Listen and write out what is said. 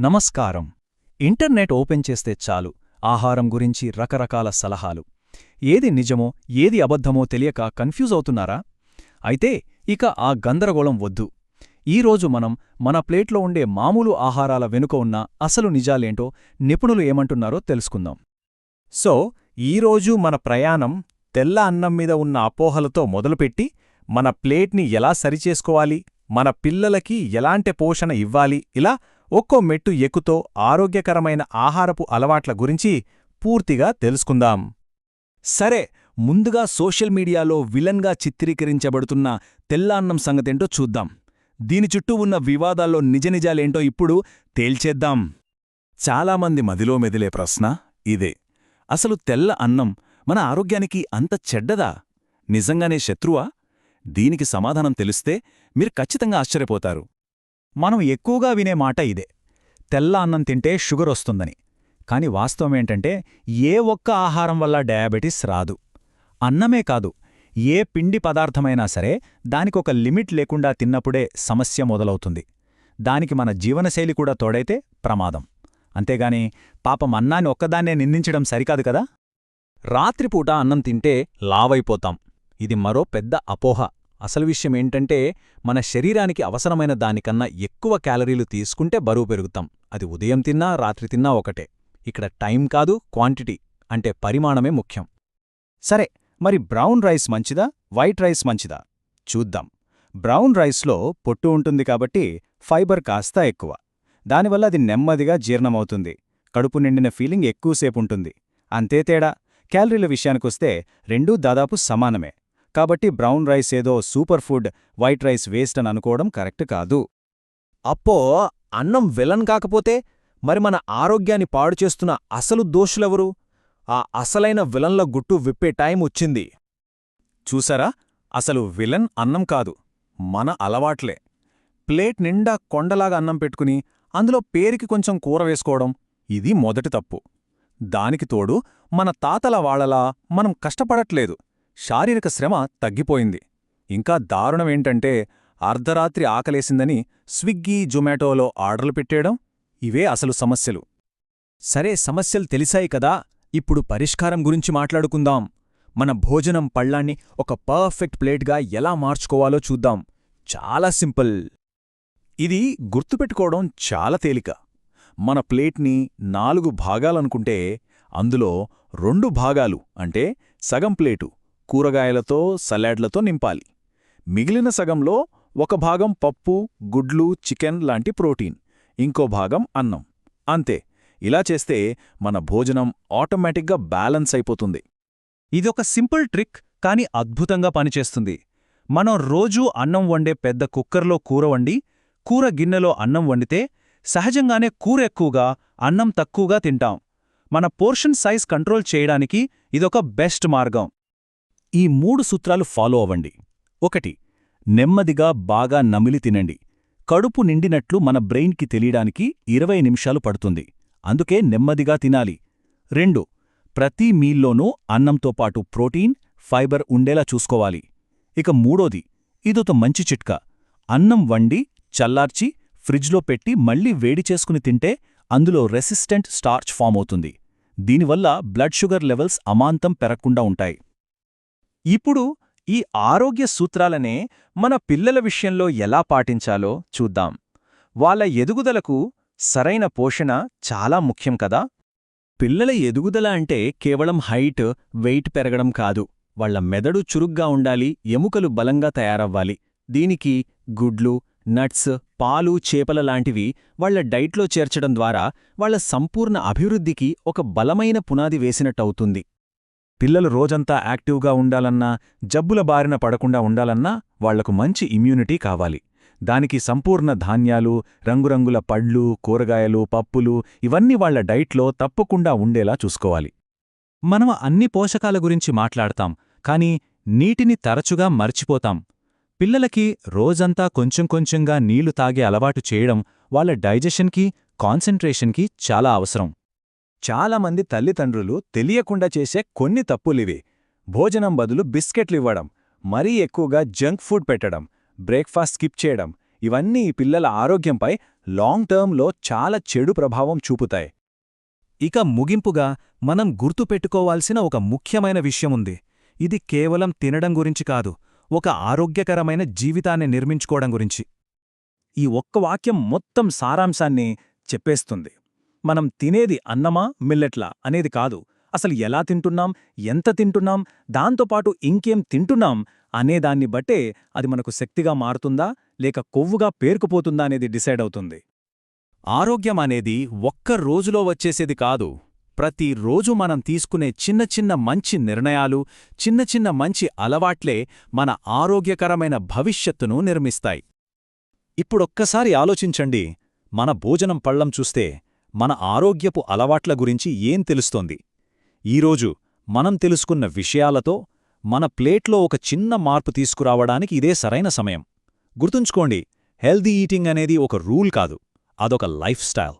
నమస్కారం. Internet open చేస్తే చాలు. ఆహారం గురించి రకరకాల సలహాలు. ఏది నిజమో ఏది అబద్ధమో తెలియక కన్ఫ్యూజ్ అవుతున్నారా? అయితే ఇక ఆ గందరగోళం వద్దు. ఈరోజు మనం మన ప్లేట్లో ఉండే మామూలు ఆహారాల వెనుక ఉన్న అసలు నిజాలేంటో నిపుణులు ఏమంటున్నారో తెలుసుకుందాం. సో ఈరోజు మన ప్రయాణం తెల్ల అన్నం మీద ఉన్న అపోహలతో మొదలుపెట్టి మన ప్లేట్ని ఎలా సరిచేసుకోవాలి మన పిల్లలకి ఎలాంటి పోషణ ఇవ్వాలి ఇలా ఒక్కో మెట్టు ఎక్కుతో ఆరోగ్యకరమైన ఆహారపు అలవాట్ల గురించి పూర్తిగా తెలుసుకుందాం. సరే ముందుగా సోషల్ మీడియాలో విలన్గా చిత్రీకరించబడుతున్న తెల్లాన్నం సంగతేంటో చూద్దాం. దీని చుట్టూ ఉన్న వివాదాల్లో నిజనిజాలేంటో ఇప్పుడు తేల్చేద్దాం. చాలామంది మదిలో మెదిలే ప్రశ్న ఇదే. అసలు తెల్ల అన్నం మన ఆరోగ్యానికి అంత చెడ్డదా? నిజంగానే శత్రువా? దీనికి సమాధానం తెలిస్తే మీరు ఖచ్చితంగా ఆశ్చర్యపోతారు. మనం ఎక్కువగా వినే మాట ఇదే. తెల్ల అన్నం తింటే షుగర్ వస్తుందని. కాని వాస్తవమేంటంటే ఏ ఒక్క ఆహారం వల్ల డయాబెటిస్ రాదు. అన్నమే కాదు ఏ పిండి పదార్థమైనా సరే దానికొక లిమిట్ లేకుండా తిన్నప్పుడే సమస్య మొదలవుతుంది. దానికి మన జీవనశైలి కూడా తోడైతే ప్రమాదం. అంతేగాని పాపం అన్నాన్ని ఒక్కదాన్నే నిందించడం సరికాదు కదా? రాత్రిపూట అన్నం తింటే లావైపోతాం. ఇది మరో పెద్ద అపోహ. అసలు విషయమేంటంటే మన శరీరానికి అవసరమైన దానికన్నా ఎక్కువ క్యాలరీలు తీసుకుంటే బరువు పెరుగుతాం. అది ఉదయం తిన్నా రాత్రి తిన్నా ఒకటే. ఇక్కడ టైం కాదు క్వాంటిటీ అంటే పరిమాణమే ముఖ్యం. సరే మరి బ్రౌన్ రైస్ మంచిదా వైట్ రైస్ మంచిదా? చూద్దాం. బ్రౌన్ రైస్లో పొట్టు ఉంటుంది కాబట్టి ఫైబర్ కాస్త ఎక్కువ. దానివల్ల అది నెమ్మదిగా జీర్ణమవుతుంది. కడుపు నిండిన ఫీలింగ్ ఎక్కువసేపుంటుంది అంతే తేడా. క్యాలరీల విషయానికొస్తే రెండూ దాదాపు సమానమే. కాబట్టి బ్రౌన్ రైస్ ఏదో super food white rice waste అని అనుకోవడం కరెక్ట్ కాదు. అప్పో అన్నం విలన్ కాకపోతే మరి మన ఆరోగ్యాన్ని పాడు చేస్తున్న అసలు దోషులెవరు? ఆ అసలైన విలన్ల గుట్టు విప్పే టైం వచ్చింది. చూసారా? అసలు విలన్ అన్నం కాదు మన అలవాట్లే. ప్లేట్ నిండా కొండలాగా అన్నం పెట్టుకుని అందులో పేరుకి కొంచెం కూర వేసుకోవడం ఇది మొదటి తప్పు. దానికి తోడు మన తాతల వాళ్ళలా మనం కష్టపడట్లేదు. శారీరక శ్రమ తగ్గిపోయింది. ఇంకా దారుణమేంటంటే అర్ధరాత్రి ఆకలేసిందని స్విగ్గీ జొమాటోలో ఆర్డర్లు పెట్టేయడం ఇవే అసలు సమస్యలు. సరే సమస్యలు తెలిసాయి కదా ఇప్పుడు పరిష్కారం గురించి మాట్లాడుకుందాం. మన భోజనం పళ్ళాన్ని ఒక పర్ఫెక్ట్ ప్లేట్గా ఎలా మార్చుకోవాలో చూద్దాం. చాలా సింపుల్. ఇది గుర్తుపెట్టుకోవడం చాలా తేలిక. మన ప్లేట్ని నాలుగు భాగాలనుకుంటే అందులో రెండు భాగాలు అంటే సగం ప్లేటు కూరగాయలతో సలాడ్లతో నింపాలి. మిగిలిన సగంలో ఒక భాగం పప్పు గుడ్లు చికెన్ లాంటి ప్రోటీన్ ఇంకో భాగం అన్నం. అంతే. ఇలా చేస్తే మన భోజనం ఆటోమేటిక్గా బ్యాలెన్స్ అయిపోతుంది. ఇదొక సింపుల్ ట్రిక్ కాని అద్భుతంగా పనిచేస్తుంది. మనం రోజూ అన్నం వండే పెద్ద కుక్కర్లో కూర వండి కూర గిన్నెలో అన్నం వండితే సహజంగానే కూర ఎక్కువగా అన్నం తక్కువగా తింటాం. మన పోర్షన్ సైజ్ కంట్రోల్ చేయడానికి ఇదొక బెస్ట్ మార్గం. ఈ మూడు సూత్రాలు ఫాలో అవ్వండి. ఒకటి నెమ్మదిగా బాగా నమిలి తినండి. కడుపు నిండినట్లు మన బ్రెయిన్కి తెలియడానికి ఇరవై నిమిషాలు పడుతుంది. అందుకే నెమ్మదిగా తినాలి. రెండు ప్రతి మీల్లోనూ అన్నంతో పాటు ప్రోటీన్ ఫైబర్ ఉండేలా చూసుకోవాలి. ఇక మూడోది ఇదొక మంచి చిట్కా. అన్నం వండి చల్లార్చి ఫ్రిడ్జ్లో పెట్టి మళ్ళీ వేడి చేసుకుని తింటే అందులో రెసిస్టెంట్ స్టార్చ్ ఫామ్ అవుతుంది. దీనివల్ల బ్లడ్ షుగర్ లెవెల్స్ అమాంతం పెరగకుండా ఉంటాయి. ఇప్పుడు ఈ ఆరోగ్య సూత్రాలనే మన పిల్లల విషయంలో ఎలా పాటించాలో చూద్దాం. వాళ్ళ ఎదుగుదలకు సరైన పోషణ చాలా ముఖ్యం కదా? పిల్లల ఎదుగుదల అంటే కేవలం హైట్ వెయిట్ పెరగడం కాదు. వాళ్ళ మెదడు చురుగ్గా ఉండాలి ఎముకలు బలంగా తయారవ్వాలి. దీనికి గుడ్లు నట్స్ పాలు చేపల లాంటివి వాళ్ళ డైట్లో చేర్చడం ద్వారా వాళ్ళ సంపూర్ణ అభివృద్ధికి ఒక బలమైన పునాది వేసినట్టవుతుంది. పిల్లలు రోజంతా యాక్టివ్గా ఉండాలన్నా జబ్బుల బారిన పడకుండా ఉండాలన్నా వాళ్ళకు మంచి ఇమ్యూనిటీ కావాలి. దానికి సంపూర్ణ ధాన్యాలు రంగురంగుల పళ్ళు కూరగాయలు పప్పులు ఇవన్నీ వాళ్ళ డైట్లో తప్పకుండా ఉండేలా చూసుకోవాలి. మనం అన్ని పోషకాల గురించి మాట్లాడతాం కాని నీటిని తరచుగా మర్చిపోతాం. పిల్లలకి రోజంతా కొంచెం కొంచెంగా నీళ్ళు తాగే అలవాటు చేయడం వాళ్ళ డైజెషన్కి కాన్సంట్రేషన్కి చాలా అవసరం. చాలామంది తల్లిదండ్రులు తెలియకుండా చేసే కొన్ని తప్పులివి. భోజనం బదులు బిస్కెట్లు ఇవ్వడం మరీ ఎక్కువగా జంక్ ఫుడ్ పెట్టడం బ్రేక్ఫాస్ట్ స్కిప్ చేయడం ఇవన్నీ ఈ పిల్లల ఆరోగ్యంపై లాంగ్ టర్మ్లో చాలా చెడు ప్రభావం చూపుతాయి. ఇక ముగింపుగా మనం గుర్తుపెట్టుకోవాల్సిన ఒక ముఖ్యమైన విషయముంది ఇది కేవలం తినడం గురించి కాదు ఒక ఆరోగ్యకరమైన జీవితాన్ని నిర్మించుకోవడం గురించి. ఈ ఒక్క వాక్యం మొత్తం సారాంశాన్ని చెప్పేస్తుంది. మనం తినేది అన్నమా మిల్లెట్లా అనేది కాదు. అసలు ఎలా తింటున్నాం ఎంత తింటున్నాం దాంతోపాటు ఇంకేం తింటున్నాం అనేదాన్ని బట్టే అది మనకు శక్తిగా మారుతుందా లేక కొవ్వుగా పేరుకుపోతుందా అనేది డిసైడ్ అవుతుంది. ఆరోగ్యం అనేది ఒక్క రోజులో వచ్చేసేది కాదు. ప్రతిరోజు మనం తీసుకునే చిన్న చిన్న మంచి నిర్ణయాలు చిన్న చిన్న మంచి అలవాట్లే మన ఆరోగ్యకరమైన భవిష్యత్తును నిర్మిస్తాయి. ఇప్పుడొక్కసారి ఆలోచించండి. మన భోజనం పళ్ళం చూస్తే మన ఆరోగ్యపు అలవాట్ల గురించి ఏం తెలుస్తోంది? ఈరోజు మనం తెలుసుకున్న విషయాలతో మన ప్లేట్లో ఒక చిన్న మార్పు తీసుకురావడానికి ఇదే సరైన సమయం. గుర్తుంచుకోండి హెల్దీ ఈటింగ్ అనేది ఒక రూల్ కాదు అదొక లైఫ్ స్టైల్.